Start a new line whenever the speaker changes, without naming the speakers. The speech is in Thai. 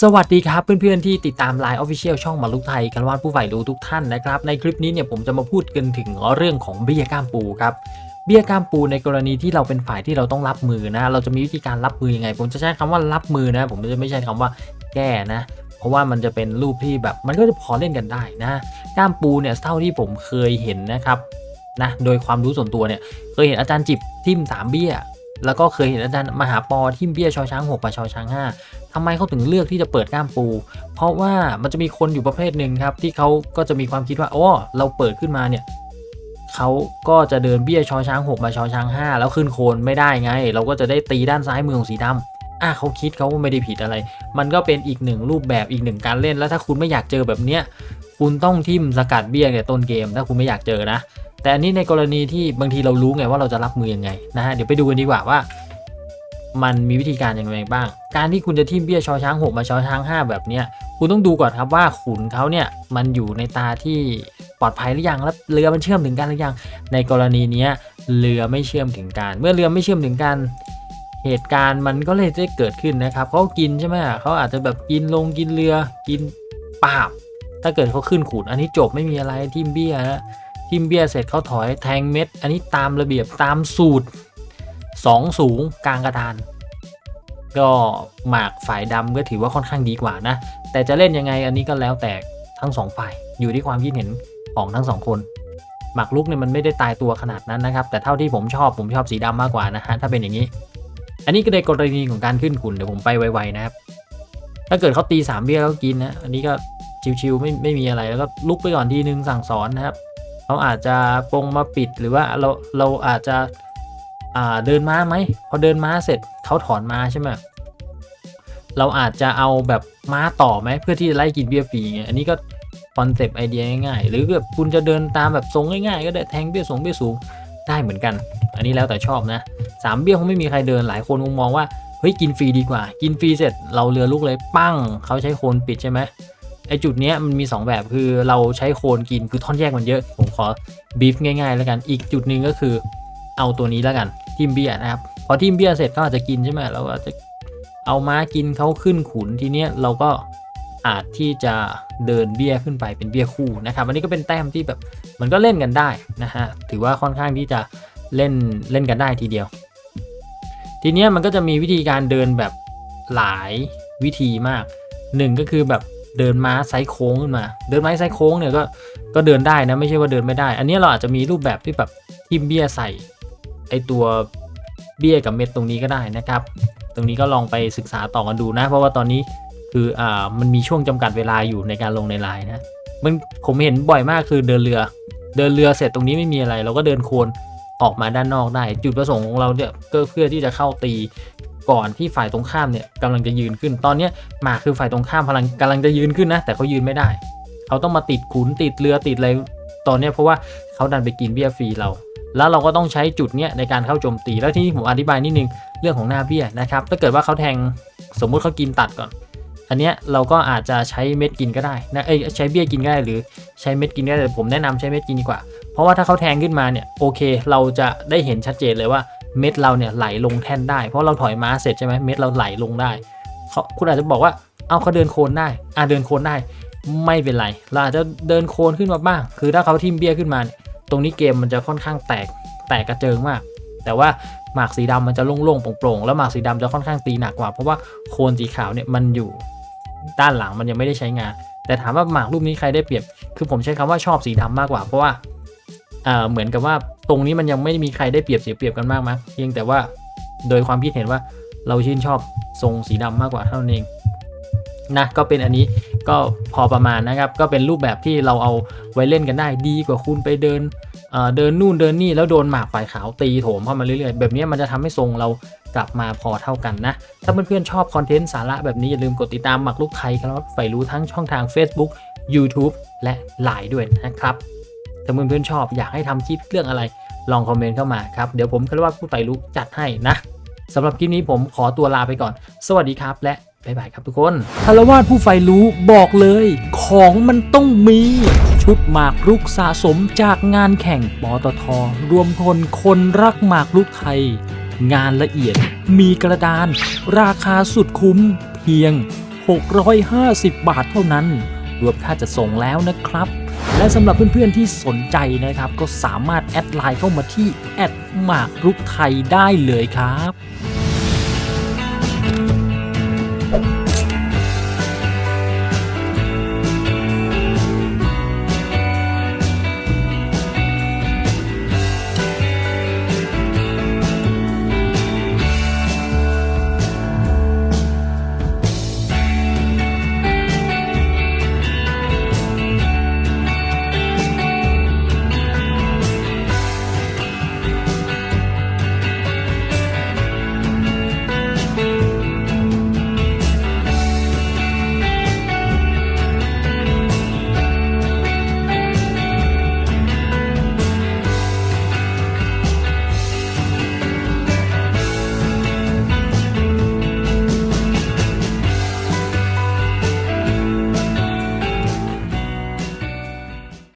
สวัสดีครับเพื่อนๆที่ติดตาม Line Official ช่องมาลุกไทยกันวาดผู้ใฝ่รู้ทุกท่านนะครับ ในคลิปนี้เนี่ยผมจะมาพูดกันถึงเรื่องของเบี้ยก้ามปูครับเบี้ยก้ามปูในกรณีที่เราเป็นฝ่ายที่เราต้องรับมือนะ เราจะมีวิธีการรับมือยังไง ผมจะใช้คำว่ารับมือนะ ผมจะไม่ใช้คำว่าแก้นะ เพราะว่ามันจะเป็นรูปที่แบบมันก็จะพอเล่นกันได้นะก้ามปูเนี่ยเท่าที่ผมเคยเห็นนะครับนะโดยความรู้ส่วนตัวเนี่ยเคยเห็นอาจารย์จิบทิมสามเบี้ยแล้วก็เคยเห็นอาจารย์มหาปอทิมเบี้ยชอช้างหกกับชอช้างห้า ทำไมเขาถึงเลือกที่จะเปิดกล้ามปู เพราะว่ามันจะมีคนอยู่ประเภทหนึ่งครับ ที่เขาก็จะมีความคิดว่าโอ้เราเปิดขึ้นมาเนี่ยเขาก็จะเดินเบี้ยชอช้างหกมาชอช้างห้าแล้วขึ้นโคนไม่ได้ไง เราก็จะได้ตีด้านซ้ายมือของสีดำอะเขาคิดเขาก็ไม่ได้ผิดอะไร มันก็เป็นอีกหนึ่งรูปแบบอีกหนึ่งการเล่น แล้วถ้าคุณไม่อยากเจอแบบเนี้ยคุณต้องทิมสกัดเบี้ยเนี่ยต้นเกม ถ้าคุณไม่อยากเจอนะ แต่อันนี้ในกรณีที่บางทีเรารู้ไงว่าเราจะรับมือยังไงนะฮะเดี๋ยวไปดูกันดีกว่าว่า มันมีวิธีการอยังไงบ้าง การที่คุณจะทิมเบี้ยชอช้างหกมาชอช้างห้าแบบเนี้ยคุณต้องดูก่อนครับว่าขุนเขาเนี่ยมันอยู่ในตาที่ปลอดภัยหรือยังแล้วเรือมันเชื่อมถึงกันหรือยัง ในกรณีนี้เรือไม่เชื่อมถึงกัน เมื่อเรือไม่เชื่อมถึงกันเหตุการณ์มันก็เลยได้เกิดขึ้นนะครับเขากินใช่ไหมเขาอาจจะแบบกินลงกินเรือกินปาบ ถ้าเกิดเขาขึ้นขุนอันนี้จบไม่มีอะไรทิมเบี้ยนะทิมเบี้ยเสร็จเขาถอยแทงเม็ด อันนี้ตามระเบียบตามสูตร สองสูงกลางกระดาน ก็หมากฝ่ายดำก็ถือว่าค่อนข้างดีกว่านะ แต่จะเล่นยังไงอันนี้ก็แล้วแต่ทั้งสองฝ่ายอยู่ที่ความคิดเห็นของทั้งสองคนหมากลุกเนี่ยมันไม่ได้ตายตัวขนาดนั้นนะครับ แต่เท่าที่ผมชอบผมชอบสีดำมากกว่านะฮะถ้าเป็นอย่างนี้ อันนี้ก็ในกรณีของการขึ้นขุนเดี๋ยวผมไปไวๆนะครับ ถ้าเกิดเขาตีสามเบี้ยแล้วกินนะอันนี้ก็ชิวๆไม่ไม่มีอะไรแล้วก็ลุกไปก่อนทีนึงสั่งสอนนะครับเขาอาจจะปงมาปิดหรือว่าเราเราอาจจะ เดินม้าไหมพอเดินม้าเสร็จเขาถอนม้าใช่ไหมเราอาจจะเอาแบบม้าต่อไหมเพื่อที่จะไล่กินเบี้ยฟรีไงอันนี้ก็คอนเซปต์ไอเดียง่ายๆหรือแบบคุณจะเดินตามแบบทรงง่ายๆ ก็ได้แทงเบี้ยสูงเบี้ยสูงได้เหมือนกัน อันนี้แล้วแต่ชอบนะสามเบี้ยคงไม่มีใครเดินหลายคนคงมองว่าเฮ้ยกินฟรีดีกว่า กินฟรีเสร็จเราเรือลูกเลยปั้งเขาใช้โคนปิดใช่ไหมไอจุดเนี้ยมันมี 2 แบบคือเราใช้โคนกินคือท่อนแยกมันเยอะ ผมขอบีฟง่ายๆ แล้วกันอีกจุดหนึ่งก็คือ เอาตัวนี้แล้วกันทิมเบียนะครับพอทิมเบียเสร็จก็อาจจะกินใช่ไหมเราก็จะเอาม้ากินเขาขึ้นขุนทีเนี้ยเราก็อาจที่จะเดินเบี้ยขึ้นไปเป็นเบี้ยคู่นะครับอันนี้ก็เป็นแต้มที่แบบมันก็เล่นกันได้นะฮะถือว่าค่อนข้างที่จะเล่นเล่นกันได้ทีเดียว ทีเนี้ยมันก็จะมีวิธีการเดินแบบหลายวิธีมากหนึ่งก็คือแบบเดินม้าไซโค้งขึ้นมา เดินม้าไซโค้งเนี่ยก็ก็เดินได้นะไม่ใช่ว่าเดินไม่ได้ อันนี้เราอาจจะมีรูปแบบที่แบบทิมเบี้ยใส่ ไอตัวเบี้ยกับเม็ดตรงนี้ก็ได้นะครับ ตรงนี้ก็ลองไปศึกษาต่อกันดูนะ เพราะว่าตอนนี้คืออ่ามันมีช่วงจำกัดเวลาอยู่ในการลงในไลน์นะมันผมเห็นบ่อยมากคือเดินเรือ เดินเรือเสร็จตรงนี้ไม่มีอะไร เราก็เดินโคนออกมาด้านนอกได้ จุดประสงค์ของเราเนี่ยก็เพื่อที่จะเข้าตีก่อนที่ฝ่ายตรงข้ามเนี่ยกำลังจะยืนขึ้น ตอนเนี้ยมาคือฝ่ายตรงข้ามพลังกำลังจะยืนขึ้นนะ แต่เขายืนไม่ได้ เขาต้องมาติดขุนติดเรือติดอะไร ตอนนี้เพราะว่าเขาดันไปกินเบี้ยฟรีเรา แล้วเราก็ต้องใช้จุดเนี้ยในการเข้าโจมตี แล้วที่ผมอธิบายนิดนึงเรื่องของหน้าเบี้ยนะครับถ้าเกิดว่าเขาแทงสมมุติเขากินตัดก่อน อันเนี้ยเราก็อาจจะใช้เม็ดกินก็ได้นะเอ้ยใช้เบี้ยกินก็ได้หรือใช้เม็ดกินก็ได้แต่ผมแนะนำใช้เม็ดกินดีกว่า เพราะว่าถ้าเขาแทงขึ้นมาเนี่ยโอเค เราจะได้เห็นชัดเจนเลยว่าเม็ดเราเนี่ยไหลลงแท่นได้ เพราะเราถอยม้าเสร็จใช่ไหมเม็ดเราไหลลงได้เขาคุณอาจจะบอกว่า เอาเขาเดินโคนได้อ่าเดินโคนได้ ไม่เป็นไรเราอาจจะเดินโคนขึ้นมาบ้าง คือถ้าเขาทิมเบี้ยขึ้นมาเนี่ยตรงนี้เกมมันจะค่อนข้างแตกแตกกระเจิงมาก แต่ว่าหมากสีดำมันจะโล่งๆโปร่งๆแล้วหมากสีดำจะค่อนข้างตีหนักกว่า เพราะว่าโคนสีขาวเนี่ยมันอยู่ด้านหลังมันยังไม่ได้ใช้งาน แต่ถามว่าหมากรูปนี้ใครได้เปรียบ คือผมใช้คำว่าชอบสีดำมากกว่า เพราะว่าเอ่อเหมือนกับว่าตรงนี้มันยังไม่มีใครได้เปรียบเสียเปรียบกันมากมั้งเพียงแต่ว่าโดยความคิดเห็นว่าเราชื่นชอบทรงสีดำมากกว่าเท่านั้นเองนะก็เป็นอันนี้ ก็พอประมาณนะครับ ก็เป็นรูปแบบที่เราเอาไว้เล่นกันได้ดีกว่าคุณไปเดินเดินนู่นเดินนี่แล้วโดนหมากฝ่ายขาวตีโถมเข้ามาเรื่อยๆ แบบนี้มันจะทำให้ทรงเรากลับมาพอเท่ากันนะ ถ้าเพื่อนๆชอบคอนเทนต์สาระแบบนี้อย่าลืมกดติดตามหมักลูกไทยครับใฝ่รู้ทั้งช่องทาง Facebook YouTube และ Line ด้วยนะครับ ถ้าเพื่อนๆชอบอยากให้ทำคลิปเรื่องอะไร ลองคอมเมนต์เข้ามาครับ เดี๋ยวผมคารวะผู้ใฝ่รู้จัดให้นะสำหรับคลิปนี้ผมขอตัวลาไปก่อน สวัสดีครับและ บายบายครับทุกคนคารวาสผู้ใฝ่รู้บอกเลย ของมันต้องมี ชุดหมากรุกสะสมจากงานแข่งปตท รวมพลคนรักหมากรุกไทย งานละเอียด มีกระดาน ราคาสุดคุ้มเพียง 650 บาทเท่านั้น รวมค่าจะส่งแล้วนะครับ และสำหรับเพื่อนๆที่สนใจนะครับ ก็สามารถแอดไลน์เข้ามาที่แอดหมากรุกไทยได้เลยครับ